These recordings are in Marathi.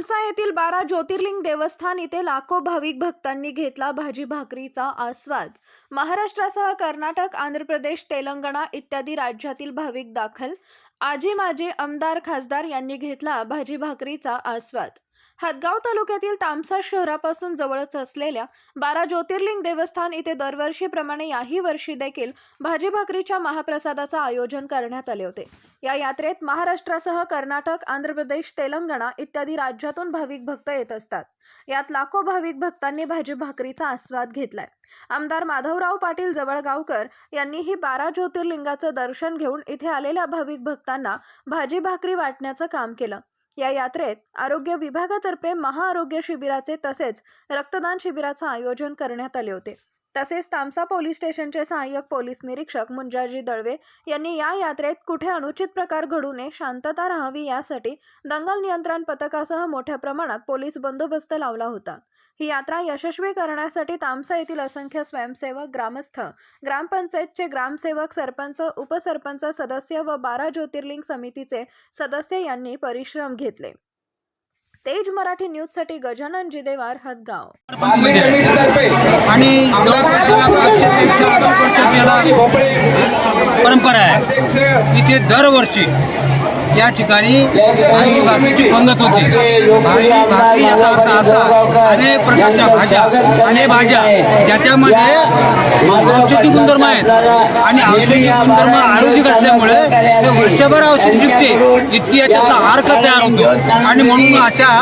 येथील बारा ज्योतिर्लिंग देवस्थान इथे लाखो भाविक भक्तांनी घेतला भाजी भाकरीचा आस्वाद. महाराष्ट्रासह कर्नाटक आंध्र प्रदेश तेलंगणा इत्यादी राज्यातील भाविक दाखल. आजी माजी आमदार खासदार यांनी घेतला भाजी भाकरीचा आस्वाद. हदगाव तालुक्यातील तामसा शहरापासून जवळच असलेल्या बारा ज्योतिर्लिंग देवस्थान इथे दरवर्षीप्रमाणे याही वर्षी देखील भाजी भाकरीच्या महाप्रसादाचं आयोजन करण्यात आले होते. या यात्रेत महाराष्ट्रासह कर्नाटक आंध्र प्रदेश तेलंगणा इत्यादी राज्यातून भाविक भक्त येत असतात. यात लाखो भाविक भक्तांनी भाजी भाकरीचा आस्वाद घेतलाय. आमदार माधवराव पाटील जवळगावकर यांनीही बारा ज्योतिर्लिंगाचं दर्शन घेऊन इथे आलेल्या भाविक भक्तांना भाजी भाकरी वाटण्याचं काम केलं. या यात्रेत आरोग्य विभागातर्फे महाआरोग्य शिबिराचे तसेच रक्तदान शिबिराचं आयोजन करण्यात आले होते. तसेच तामसा पोलीस स्टेशनचे सहाय्यक पोलीस निरीक्षक मुंजाजी दळवे यांनी या यात्रेत कुठे अनुचित प्रकार घडू नये शांतता राहावी यासाठी दंगल नियंत्रण पथकासह मोठ्या प्रमाणात पोलीस बंदोबस्त लावला होता. ही यात्रा यशस्वी करण्यासाठी तामसा येथील असंख्य स्वयंसेवक ग्रामस्थ ग्रामपंचायतचे ग्रामसेवक सरपंच उपसरपंच सदस्य व बारा ज्योतिर्लिंग समितीचे सदस्य यांनी परिश्रम घेतले. तेज मराठी न्यूजसाठी गजानन जिदेवार हदगाव. आणि परंपरा आहे इथे दरवर्षी या ठिकाणी भाजी भाकरीची पंगत होती. भाजी भाकरी याचा अर्थ असा अनेक प्रकारच्या भाज्या अनेक भाज्या ज्याच्यामध्ये औषधी गुणधर्म आहेत. आणि औषधी गुणधर्म आरोग्य असल्यामुळे ते वर्षभर औषध इतकी याच्याचा अर्क तयार होतो. आणि म्हणून अशा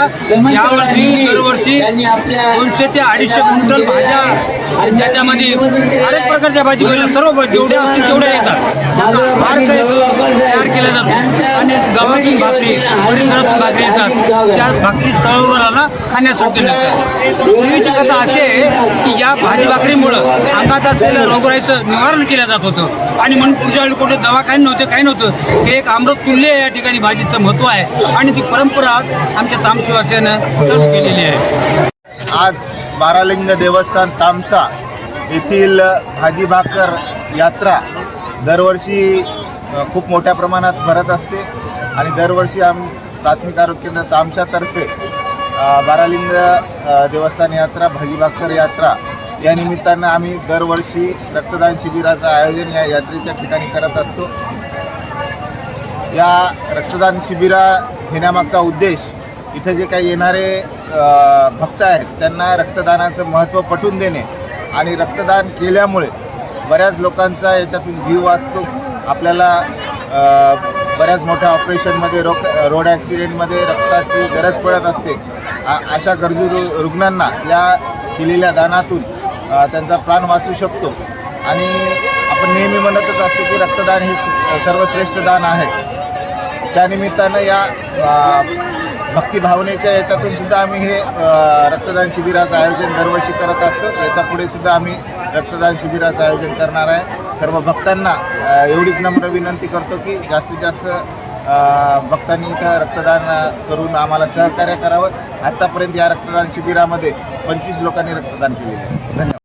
यावर्षी दरवर्षी दोनशे ते अडीचशे क्विंटल भाज्या आणि त्याच्यामध्ये अनेक प्रकारच्या भाजी सर्व जेवढ्या असतील तेवढ्या येतात. तयार केल्या जातो आणि गव्हाची भाकरी परिसरातून भाकरी येतात. त्या भाकरी सरोवराला खाण्यासाठी पूर्वीची कथा अशी आहे की या भाजी भाकरीमुळं अंगात असलेलं रोगराईचं निवारण केलं जात होतं. आणि म्हणून पुढच्या वेळी कुठे दवाखाने नव्हते काही नव्हतं. हे एक अमृत तुल्य या ठिकाणी भाजीचं महत्त्व आहे. आणि ती परंपरा आज आमच्या तामशिवासीनं चालू केलेली आहे. आज बारालिंग देवस्थान तामसा येथील भाजी भाकर यात्रा दरवर्षी खूप मोठ्या प्रमाणात भरत असते. आणि दरवर्षी आम प्राथमिक आरोग्य केंद्र तामसातर्फे बारालिंग देवस्थान यात्रा भाजी भाकर यात्रा या निमित्तानं आम्ही दरवर्षी रक्तदान शिबिराचं आयोजन या यात्रेच्या ठिकाणी करत असतो. या रक्तदान शिबिरा घेण्यामागचा उद्देश इथं जे काही येणारे भक्त आहेत. त्यांना रक्तदानाचं महत्त्व पटवून देणे आणि रक्तदान केल्यामुळे बऱ्याच लोकांचा याच्यातून जीव वाचतो. आपल्याला बऱ्याच मोठ्या ऑपरेशनमध्ये रो रोड ॲक्सिडेंटमध्ये रक्ताची गरज पडत असते. आ- अशा गरजू रु- रुग्णांना या केलेल्या दानातून त्यांचा प्राण वाचू शकतो. आणि आपण नेहमी म्हणतच असतो की रक्तदान हे सर्वश्रेष्ठ दान आहे. त्यानिमित्तानं या भक्तिभावनेच्या याच्यातून सुद्धा आम्ही हे रक्तदान शिबिराचं आयोजन दरवर्षी करत असतो. याच्यापुढे सुद्धा आम्ही रक्तदान शिबिराचं आयोजन करणार आहे. सर्व भक्तांना एवढीच नम्र विनंती करतो की जास्तीत जास्त भक्तांनी इथं रक्तदान करून आम्हाला सहकार्य करावं. आत्तापर्यंत या रक्तदान शिबिरामध्ये पंचवीस लोकांनी रक्तदान केलेलं आहे. धन्यवाद.